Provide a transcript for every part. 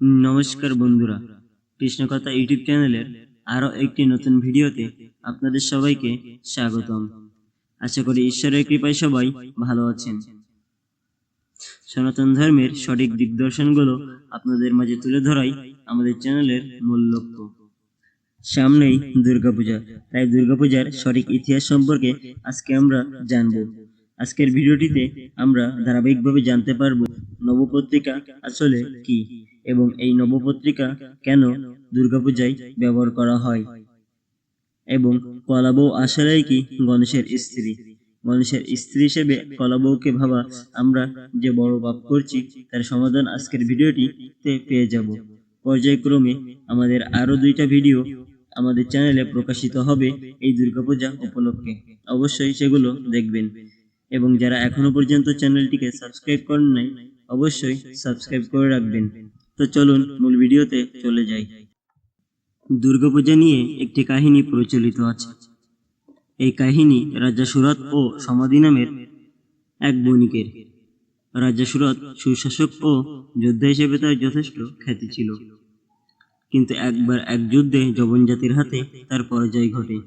নমস্কার বন্ধুরা, কৃষ্ণকথা ইউটিউব চ্যানেলের আরও একটি নতুন ভিডিওতে আপনাদের সবাইকে স্বাগতম। আশা করি ঈশ্বরের কৃপায় সবাই ভালো আছেন। সনাতন ধর্মের সঠিক দিগদর্শনগুলো আপনাদের মাঝে তুলে ধরাই আমাদের চ্যানেলের মূল লক্ষ্য। সামনেই দুর্গাপূজা, তাই দুর্গাপূজার সঠিক ইতিহাস সম্পর্কে আজকে আমরা জানব। আজকের ভিডিওটিতে আমরা ধারাবাহিকভাবে জানতে পারব নবপত্রিকা আসলে কি। এবং এই নবপত্রিকা কেন দুর্গাপূজায় ব্যবহার করা হয়? এবং কলাবউ আসলেই কি গণেশের স্ত্রী? গণেশের স্ত্রী হিসেবে কলাবউকে ভাবা আমরা যে বড় পাপ করছি, তার সমাধান আজকের ভিডিওটিতে পেয়ে যাব। পর্যায়ক্রমে আমাদের আরও দুইটা ভিডিও আমাদের চ্যানেলে প্রকাশিত হবে এই দুর্গাপূজা উপলক্ষে। অবশ্যই সেগুলো দেখবেন। এবং যারা এখনও পর্যন্ত চ্যানেলটিকে সাবস্ক্রাইব করেন নাই, অবশ্যই সাবস্ক্রাইব করে রাখবেন। তো চলুন মূল ভিডিওতে চলে যাই। দুর্গাপূজা নিয়ে একটি কাহিনী প্রচলিত আছে। এই কাহিনী রাজা সুরত ও সমাধি নামের এক বণিকের। রাজা সুরত সুশাসক ও যোদ্ধা হিসেবে তার যথেষ্ট খ্যাতি ছিল। কিন্তু একবার এক যুদ্ধে জবন জাতির হাতে তার পরাজয় ঘটে।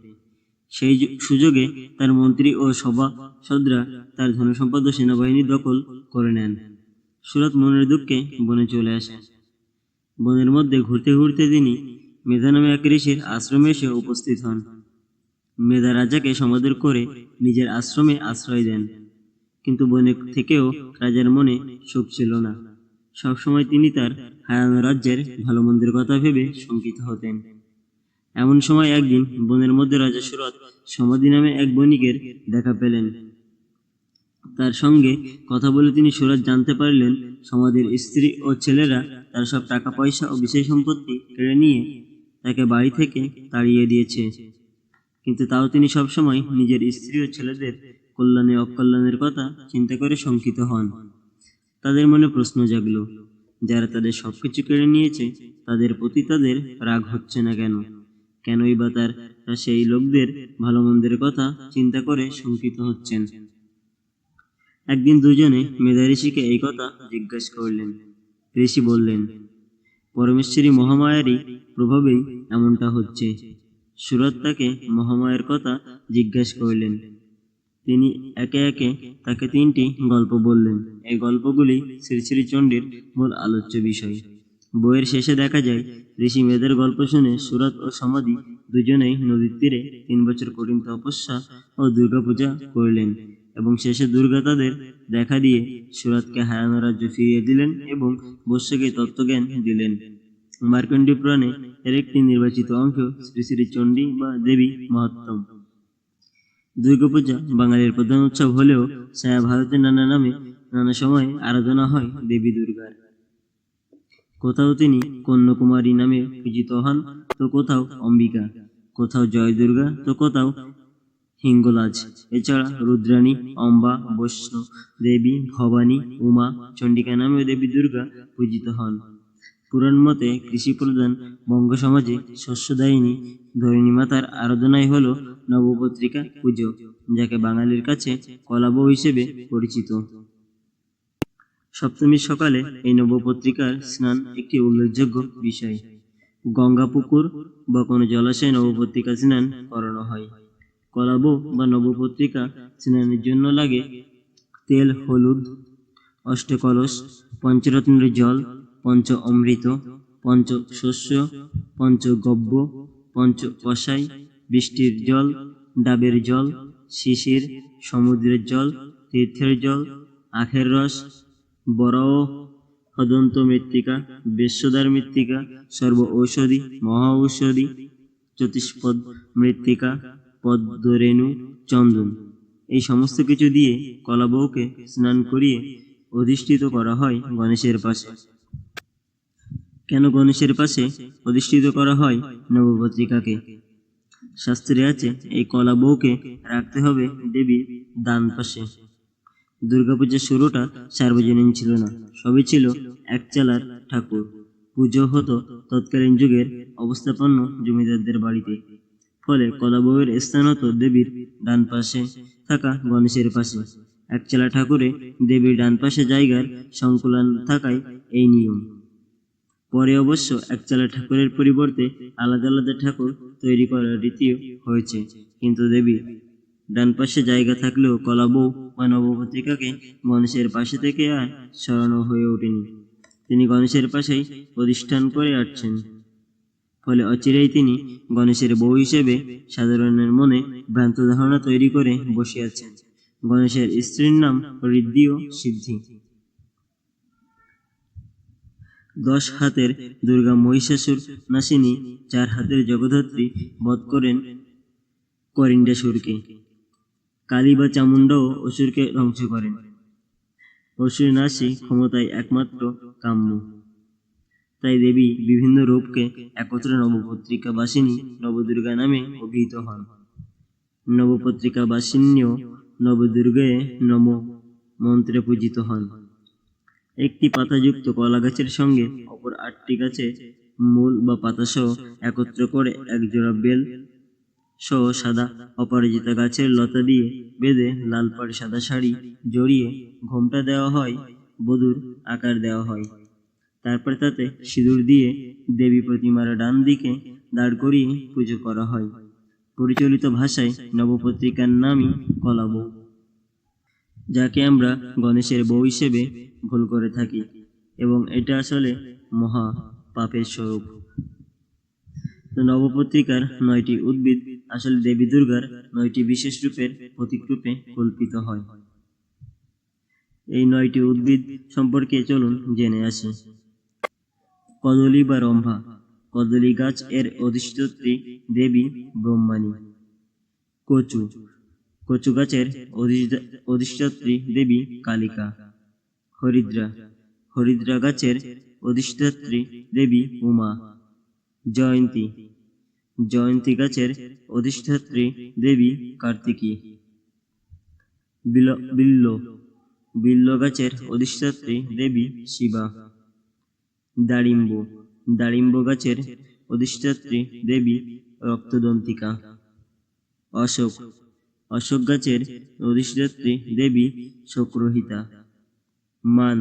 সেই সুযোগে তার মন্ত্রী ও সভাসদরা তার ধনসম্পদ ও সেনাবাহিনী দখল করে নেন। সুরত মনের দুঃখে বনে চলে আসে বনের মধ্যে ঘুরতে ঘুরতে তিনি মেধা নামে এক ঋষির আশ্রমে এসে উপস্থিত হন। মেধা রাজাকে সমাদর করে নিজের আশ্রমে আশ্রয় দেন। কিন্তু বনে থেকেও রাজার মনে সুখ ছিল না। সবসময় তিনি তার হারানো রাজ্যের ভালো মন্দের কথা ভেবে শঙ্কিত হতেন। এমন সময় একদিন বনের মধ্যে রাজা সুরত সমাধি নামে এক বণিকের দেখা পেলেন। তার সঙ্গে কথা বলে তিনি সুরত জানতে পারলেন সমাধির স্ত্রী ও ছেলেরা তার সব টাকা, পয়সা ও বিষয় সম্পত্তি কেড়ে নিয়ে তাকে বাড়ি থেকে তাড়িয়ে দিয়েছে। কিন্তু তাও তিনি সবসময় নিজের স্ত্রী ও ছেলেদের কল্যাণে অকল্যাণের কথা চিন্তা করে শঙ্কিত হন। তাদের মনে প্রশ্ন জাগলো, যারা তাদের সবকিছু কেড়ে নিয়েছে, তাদের প্রতি তাদের রাগ হচ্ছে না কেন? কেনই বা তার সেই লোকদের ভালো মন্দের কথা চিন্তা করে শঙ্কিত হচ্ছেন? একদিন দুজনে মেধা ঋষিকে এই কথা জিজ্ঞাসা করলেন। ঋষি বললেন, পরমেশ্বরী মহামায়ারই প্রভাবেই এমনটা হচ্ছে। সুরত তাকে মহামায়ের কথা জিজ্ঞাসা করলেন। তিনি একে একে তাকে তিনটি গল্প বললেন। এই গল্পগুলি শ্রী শ্রী চণ্ডীর মূল আলোচ্য বিষয়। বইয়ের শেষে দেখা যায়, ঋষি মেয়েদের গল্প শুনে সুরত ও সমাধি দুজনেই নদীর তীরে তিন বছর কঠিন তপস্যা ও দুর্গাপূজা করলেন। এবং শেষে দুর্গা তাদের দেখা দিয়ে সুরতকে হারানো রাজ্য ফিরিয়ে দিলেন এবং বস্যকে তত্ত্বজ্ঞান দিলেন। মার্কণ্ডী পুরাণে এর একটি নির্বাচিত অংশ শ্রী শ্রী চণ্ডী বা দেবী মহাত্তম। দুর্গাপূজা বাঙালির প্রধান উৎসব হলেও সারা ভারতের নানা নামে নানা সময়ে আরাধনা হয় দেবী দুর্গার। কোথাও তিনি কন্যাকুমারী নামে পূজিত হন, তো কোথাও অম্বিকা। কোথাও জয় দুর্গা তো কোথাও হিঙ্গলাজ, এছাড়া রুদ্রাণী, অম্বা বৈষ্ণব দেবী, ভবানী, উমা, চণ্ডিকা নামেও দেবী দুর্গা পূজিত হন। পুরাণ মতে কৃষি প্রধান বঙ্গ সমাজে শস্যদায়িনী, ধরিণী মাতার আরাধনাই হল নবপত্রিকা পুজো, যাকে বাঙালির কাছে কলাব হিসেবে পরিচিত। সপ্তমীর সকালে এই নবপত্রিকার স্নান একটি উল্লেখযোগ্য বিষয়। গঙ্গা পুকুর বা কোনো জলাশয়ে নবপত্রিকা স্নান করানো হয়। কলাবউ বা নবপত্রিকা স্নানের জন্য লাগে। তেল, হলুদ, অষ্টকলস, পঞ্চরত্নের জল, পঞ্চ অমৃত, পঞ্চ শস্য, পঞ্চ পঞ্চগব্য পঞ্চ কষাই বৃষ্টির জল, ডাবের জল, শিশির, সমুদ্রের জল, তীর্থের জল, আখের রস বরাহ হদন্ত মৃত্তিকা বেশ্বদার মৃত্তিকা, সর্ব ঔষধি, মহা ঔষধি চতুষ্পদ মৃত্তিকা পদ্মরেণু, চন্দন। এই সমস্ত কিছু দিয়ে কলাবউকে স্নান করিয়ে অধিষ্ঠিত করা হয় গণেশের পাশে। কেন গণেশের পাশে অধিষ্ঠিত করা হয় নবপত্রিকাকে? শাস্ত্রে আছে, এই কলা বউকে রাখতে হবে দেবীর দান পাশে। দুর্গাপূজার শুরুটা সার্বজনীন ছিল না, সবই ছিল একচালার ঠাকুর। পুজো হতো তৎকালীন যুগের অবস্থাপন্ন জমিদারদের বাড়িতে। ফলে স্থান হতো দেবীর ডান পাশে থাকা গণেশের পাশে। একচেলা ঠাকুরে দেবীর ডান পাশে জায়গার সংকুলন থাকায় এই নিয়ম। পরে অবশ্য একচালা ঠাকুরের পরিবর্তে আলাদা আলাদা ঠাকুর তৈরি করার রীতিও হয়েছে। কিন্তু দেবী ডান পাশে জায়গা থাকলেও কলা বউ বা নবপত্রিকাকে গণেশের পাশে থেকে আর সরানো হয়ে ওঠেনি। তিনি গণেশের পাশেই প্রতিষ্ঠান করে আসছেন। ফলে অচিরেই তিনি গণেশের বউ হিসেবে সাধারণের মনে ভ্রান্ত ধারণা তৈরি করে বসে আছেন। গণেশের স্ত্রীর নাম ঋদ্ধি ও সিদ্ধি। দশ হাতের দুর্গা মহিষাসুর নাসিনী, চার হাতের জগদ্ধাত্রী বধ করেন করিন্ডাসুরকে কালী বা চামুণ্ডাও অসুরকে ধ্বংস করেন। অসুর নাসি ক্ষমতায় একমাত্র কাম্য। তাই দেবী বিভিন্ন রূপকে একত্রে নবপত্রিকা বাসিনী নবদুর্গা নামে অভিহিত হন। নবপত্রিকা বাসিনীও নবদুর্গায় নম মন্ত্রে পূজিত হন। একটি পাতাযুক্ত কলা গাছের সঙ্গে অপর আটটি গাছে মূল বা পাতা সহ একত্র করে একজোড়া বেল সহ সাদা অপরাজিতা গাছের লতা দিয়ে বেঁধে লাল পাড় সাদা শাড়ি জড়িয়ে ঘোমটা দেওয়া হয়, বধুর আকার দেওয়া হয়। তারপর তাতে সিঁদুর দিয়ে দেবী প্রতিমার ডান দিকে দাঁড় করিয়ে পুজো করা হয়। পরিচালিত ভাষায় নবপত্রিকার নামই কলা বউ যাকে আমরা গণেশের বউ হিসেবে ভুল করে থাকি এবং এটা আসলে মহা পাপের স্বরূপ। নবপত্রিকার নয়টি উদ্ভিদ আসলে দেবী দুর্গার নয়টি বিশেষ রূপের প্রতীকরূপে কল্পিত হয়। এই নয়টি উদ্ভিদ সম্পর্কে চলুন জেনে আসি। কদলী বা রম্ভা। কদলী গাছ এর অধিষ্ঠাত্রী দেবী ব্রহ্মাণী। কচু। কচু গাছের অধিষ্ঠা- অধিষ্ঠাত্রী দেবী কালিকা। হরিদ্রা। হরিদ্রা গাছের অধিষ্ঠাত্রী দেবী উমা। জয়ন্তী। জয়ন্তী গাছের অধিষ্ঠাত্রী দেবী কার্তিকী। বিল- বিল্ল। বিল্ল গাছের অধিষ্ঠাত্রী দেবী শিবা। দাড়িম্ব দাড়িম্ব গাছের অধিষ্ঠাত্রী দেবী রক্তদন্তিকা। অশোক। অশোক গাছের অধিষ্ঠাত্রী দেবী শোকরহিতা। মান।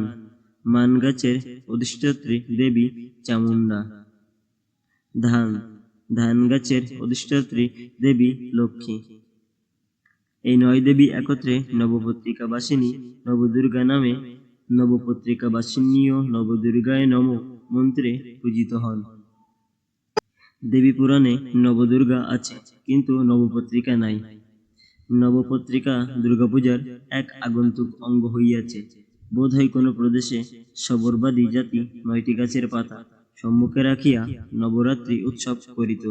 মান গাছের অধিষ্ঠাত্রী দেবী চামুন্ডা ধান। ধান গাছের অধিষ্ঠাত্রী দেবী লক্ষ্মী। এই নয় দেবী একত্রে নবপত্রিকা বাসিনী নবদুর্গা নামে নবপত্রিকা বাসিনীয় নবদুর্গায় নম মন্ত্রে পূজিত হন। দেবী পুরাণে নবদুর্গা আছে, কিন্তু নবপত্রিকা নাই। নবপত্রিকা দুর্গাপূজার এক আগন্তুক অঙ্গ হইয়াছে। বোধ হয় কোনো প্রদেশে সবরবাদী জাতি নয়টি গাছের পাতা সম্মুখে রাখিয়া নবরাত্রি উৎসব করিত।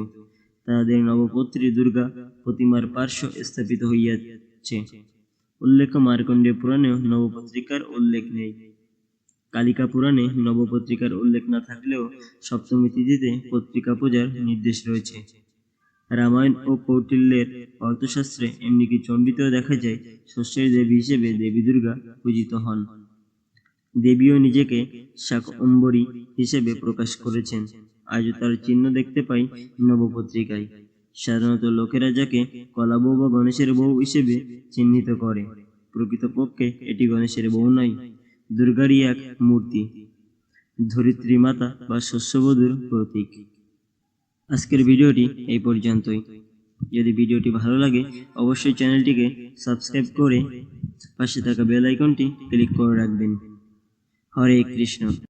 তাহাদের নবপত্রী দুর্গা প্রতিমার পার্শ্ব স্থাপিত হইয়াছে। উল্লেখ মার্কণ্ডেয় পুরাণেও নবপত্রিকার উল্লেখ নেই। কালিকা পুরাণে নবপত্রিকার উল্লেখ না থাকলেও সপ্তমী তিথিতে পত্রিকা পূজার নির্দেশ রয়েছে। রামায়ণ ও কৌটিল্যের অর্থশাস্ত্রে এমনিকি চণ্ডীতেও দেখা যায় শস্যের দেবী হিসেবে দেবী দুর্গা পূজিত হন। দেবীও নিজেকে শাকম্বরী হিসেবে প্রকাশ করেছেন। আজও তার চিহ্ন দেখতে পাই নবপত্রিকায়। সাধারণত লোকেরা যাকে কলা বউ বা গণেশের বউ হিসেবে চিহ্নিত করে। প্রকৃতপক্ষে এটি গণেশের বউ নয়, দুর্গারই এক মূর্তি, ধরিত্রী মাতা বা শস্যবধূর প্রতীক। আজকের ভিডিওটি এই পর্যন্তই। যদি ভিডিওটি ভালো লাগে, অবশ্যই চ্যানেলটিকে সাবস্ক্রাইব করে পাশে থাকা বেল আইকনটি ক্লিক করে রাখবেন। হরে কৃষ্ণ।